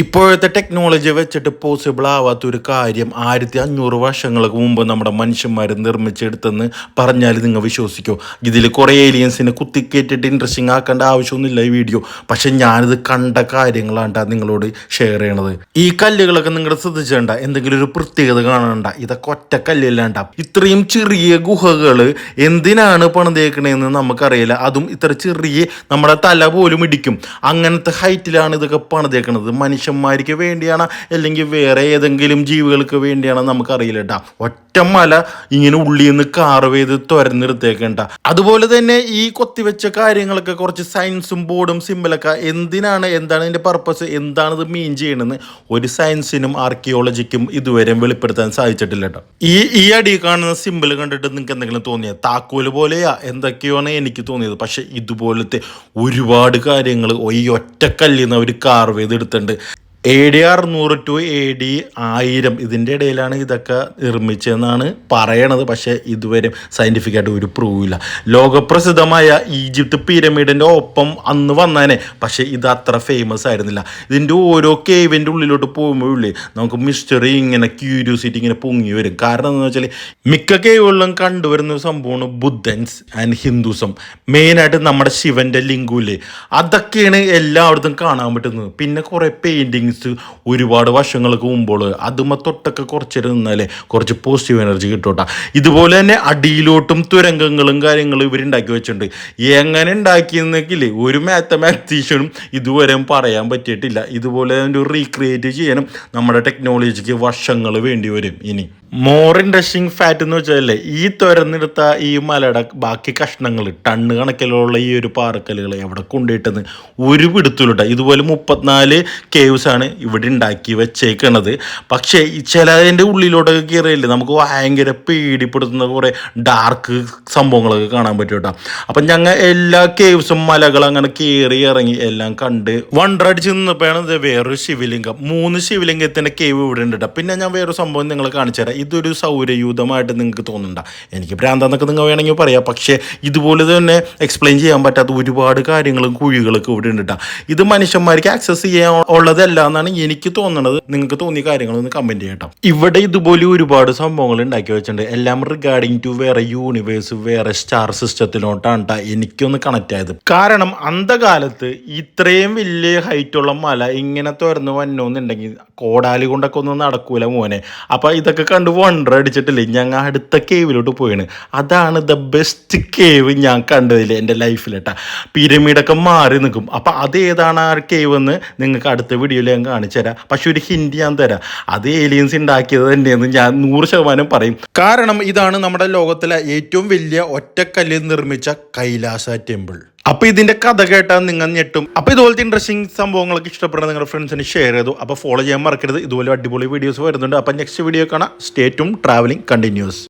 ഇപ്പോഴത്തെ ടെക്നോളജി വെച്ചിട്ട് പോസിബിൾ ആവാത്ത ഒരു കാര്യം ആയിരത്തി അഞ്ഞൂറ് വർഷങ്ങൾക്ക് മുമ്പ് നമ്മുടെ മനുഷ്യന്മാർ നിർമ്മിച്ചെടുത്തെന്ന് പറഞ്ഞാൽ നിങ്ങൾ വിശ്വസിക്കോ. ഇതിൽ കുറേ ഏലിയൻസിനെ കുത്തിക്കേറ്റിട്ട് ഇൻട്രസ്റ്റിംഗ് ആക്കേണ്ട ആവശ്യമൊന്നുമില്ല ഈ വീഡിയോ പക്ഷെ ഞാനിത് കണ്ട കാര്യങ്ങളാണ് നിങ്ങളോട് ഷെയർ ചെയ്യണത്. ഈ കല്ലുകളൊക്കെ നിങ്ങൾ ശ്രദ്ധിച്ചേണ്ട എന്തെങ്കിലും ഒരു പ്രത്യേകത കാണണ്ട ഇതൊക്കെ ഒറ്റ കല്ലില്ലാണ്ട? ഇത്രയും ചെറിയ ഗുഹകൾ എന്തിനാണ് പണിതേക്കണേന്ന് നമുക്കറിയില്ല. അതും ഇത്ര ചെറിയ നമ്മുടെ തല പോലും ഇടിക്കും. അങ്ങനത്തെ ഹൈറ്റിലാണ് ഇതൊക്കെ പണിതേക്കണത്. മനുഷ്യന്മാർക്ക് വേണ്ടിയാണ് അല്ലെങ്കിൽ വേറെ ഏതെങ്കിലും ജീവികൾക്ക് വേണ്ടിയാണ് നമുക്കറിയില്ല കേട്ടോ ഒറ്റ മല ഇങ്ങനെ ഉള്ളിൽ നിന്ന് കാർവ് ചെയ്ത് തുരന്നെടുത്തേക്കണ്ട അതുപോലെ തന്നെ ഈ കൊത്തിവെച്ച കാര്യങ്ങളൊക്കെ കുറച്ച് സയൻസും ബോർഡും സിമ്പിളൊക്കെ എന്തിനാണ് എന്താണ് ഇതിന്റെ പർപ്പസ് എന്താണ് ഇത് മീൻ ചെയ്യണമെന്ന് ഒരു സയൻസിനും ആർക്കിയോളജിക്കും ഇതുവരെ വെളിപ്പെടുത്താൻ സാധിച്ചിട്ടില്ല കേട്ടോ ഈ ഈ അടി കാണുന്ന സിമ്പിൾ കണ്ടിട്ട് നിങ്ങൾക്ക് എന്തെങ്കിലും തോന്നിയ? താക്കോൽ പോലെയാ. എന്തൊക്കെയാണ് എനിക്ക് തോന്നിയത്? പക്ഷെ ഇതുപോലത്തെ ഒരുപാട് കാര്യങ്ങൾ ഈ ഒറ്റക്കല്ലിൽ അവർ കാർവ് ചെയ്തെടുത്തിട്ടുണ്ട് എ ഡി അറുന്നൂറ് ടു എ ഡി ആയിരം ഇതിന്റെ ഇടയിലാണ് ഇതൊക്കെ നിർമ്മിച്ചതെന്നാണ് പറയണത്. പക്ഷേ ഇതുവരെ സയന്റിഫിക്കായിട്ട് ഒരു പ്രൂവില്ല ലോകപ്രസിദ്ധമായ ഈജിപ്ത് പിരമിഡിന്റെ ഒപ്പം അന്ന് വന്നേനെ. പക്ഷേ ഇത് അത്ര ഫേമസ് ആയിരുന്നില്ല. ഇതിന്റെ ഓരോ കേവിന്റെ ഉള്ളിലോട്ട് പോകുമ്പോഴേ നമുക്ക് മിസ്റ്ററി ഇങ്ങനെ ക്യൂരിയോസിറ്റി ഇങ്ങനെ പൊങ്ങി വരും. കാരണം എന്താണെന്ന് വെച്ചാൽ മിക്ക കേവുകളിലും കണ്ടുവരുന്ന ഒരു സംഭവമാണ് ബുദ്ധൻസ് ആൻഡ് ഹിന്ദുസം. മെയിനായിട്ട് നമ്മുടെ ശിവന്റെ ലിംഗുല്ലേ അതൊക്കെയാണ് എല്ലായിടത്തും കാണാൻ പറ്റുന്നത്. പിന്നെ കുറേ പെയിന്റിങ്സ് ഒരുപാട് വർഷങ്ങൾക്ക് മുമ്പോൾ അതുമ തൊട്ടൊക്കെ കുറച്ചേരം നിന്നാലേ കുറച്ച് പോസിറ്റീവ് എനർജി കിട്ടൂട്ടാ. ഇതുപോലെ തന്നെ അടിയിലോട്ടും തുരങ്കങ്ങളും കാര്യങ്ങളും ഇവരുണ്ടാക്കി വെച്ചിട്ടുണ്ട്. എങ്ങനെ ഉണ്ടാക്കിയെന്നെങ്കിൽ ഒരു മാത്തമാറ്റീഷ്യനും ഇതുവരെ പറയാൻ പറ്റിയിട്ടില്ല. ഇതുപോലെ ഒരു റീക്രിയേറ്റ് ചെയ്യാനും നമ്മുടെ ടെക്നോളജിക്ക് വർഷങ്ങൾ വേണ്ടി വരും ഇനി. മോർ ഇൻട്രസ്റ്റിംഗ് ഫാറ്റ് എന്ന് വെച്ചാലേ ഈ തുരന്നെടുത്ത ഈ മലയുടെ ബാക്കി കഷ്ണങ്ങൾ ടണ്ണ് കണക്കിലുള്ള ഈ ഒരു പാറക്കല്ലുകൾ എവിടെ കൊണ്ടുപോയിട്ടെന്ന് ഒരു പിടുത്തൂലട്ട ഇതുപോലെ മുപ്പത്തിനാല് കേവ്സ് ആണ് ഇവിടെ ഉണ്ടാക്കി വെച്ചേക്കണത്. പക്ഷേ ചിലതിന്റെ ഉള്ളിലോട്ടൊക്കെ കയറിയില്ലേ നമുക്ക് ഭയങ്കര പേടിപ്പെടുത്തുന്ന കുറേ ഡാർക്ക് സംഭവങ്ങളൊക്കെ കാണാൻ പറ്റും കേട്ടോ. അപ്പം ഞങ്ങൾ എല്ലാ കേവ്സും മലകൾ അങ്ങനെ കയറി ഇറങ്ങി എല്ലാം കണ്ട് വണ്ടറടിച്ച് നിന്നപ്പോഴാണ് ഇത് വേറൊരു ശിവലിംഗം. മൂന്ന് ശിവലിംഗത്തിന്റെ കേവ് ഇവിടെ ഉണ്ട് കേട്ടോ. പിന്നെ ഞാൻ വേറൊരു സംഭവം നിങ്ങളെ കാണിച്ചു തരാം ഇതൊരു സൗരയൂഥമായിട്ട് നിങ്ങൾക്ക് തോന്നണ്ട എനിക്ക് ഭ്രാന്താന്നൊക്കെ നിങ്ങൾ വേണമെങ്കിൽ പറയാം. പക്ഷേ ഇതുപോലെ തന്നെ എക്സ്പ്ലെയിൻ ചെയ്യാൻ പറ്റാത്ത ഒരുപാട് കാര്യങ്ങളും കുഴികളൊക്കെ ഇവിടെ ഉണ്ട് ഇത് മനുഷ്യന്മാർക്ക് ആക്സസ് ചെയ്യാൻ ഉള്ളതല്ല എന്നാണ് എനിക്ക് തോന്നുന്നത് നിങ്ങൾക്ക് തോന്നിയ കാര്യങ്ങളൊന്ന് കമന്റ് ചെയ്യട്ടോ ഇവിടെ ഇതുപോലെ ഒരുപാട് സംഭവങ്ങൾ ഉണ്ടാക്കി വെച്ചിട്ടുണ്ട്. എല്ലാം റിഗാർഡിങ് ടു വേറെ യൂണിവേഴ്സ് വേറെ സ്റ്റാർ സിസ്റ്റത്തിലോട്ടാണ് ട്ടോ എനിക്കൊന്ന് കണക്ട് ആയത്. കാരണം അന്ധകാലത്ത് ഇത്രയും വലിയ ഹൈറ്റുള്ള മല ഇങ്ങനെ തുറന്ന് വന്നോന്നുണ്ടെങ്കിൽ കോടാലി കൊണ്ടൊക്കെ ഒന്നും നടക്കൂല മോനെ. അപ്പോൾ ഇതൊക്കെ കണ്ട് വണ്ടർ അടിച്ചിട്ടില്ലേ? ഞങ്ങൾ അടുത്ത കേവിലോട്ട് പോയാണ്. അതാണ് ദ ബെസ്റ്റ് കേവ് ഞാൻ കണ്ടതിൽ എന്റെ ലൈഫിൽ കേട്ടാ പിരമിഡൊക്കെ മാറി നിൽക്കും അപ്പം അത് ഏതാണ് ആ കേവ് എന്ന് നിങ്ങൾക്ക് അടുത്ത വീഡിയോയിൽ ഞാൻ കാണിച്ചു തരാം. പക്ഷെ ഒരു ഹിൻഡ് ഞാൻ തരാം. അത് ഏലിയൻസ് ഉണ്ടാക്കിയത് തന്നെയെന്ന് ഞാൻ നൂറ് ശതമാനം പറയും. കാരണം ഇതാണ് നമ്മുടെ ലോകത്തിലെ ഏറ്റവും വലിയ ഒറ്റക്കല്ലിൽ നിർമ്മിച്ച കൈലാസ ടെമ്പിൾ അപ്പൊ ഇതിന്റെ കഥ കേട്ടാൽ നിങ്ങൾ ഞെട്ടും. അപ്പൊ ഇതുപോലത്തെ ഇൻട്രസ്റ്റിംഗ് സംഭവങ്ങളൊക്കെ ഇഷ്ടപ്പെടുന്ന നിങ്ങളുടെ ഫ്രണ്ട്സിന് ഷെയർ ചെയ്തു. അപ്പൊ ഫോളോ ചെയ്യാൻ മറക്കരുത്. ഇതുപോലെ അടിപൊളി വീഡിയോസ് വരുന്നുണ്ട്. അപ്പൊ നെക്സ്റ്റ് വീഡിയോ കാണാം. സ്റ്റേറ്റും ട്രാവലിംഗ് കണ്ടിന്യൂസ്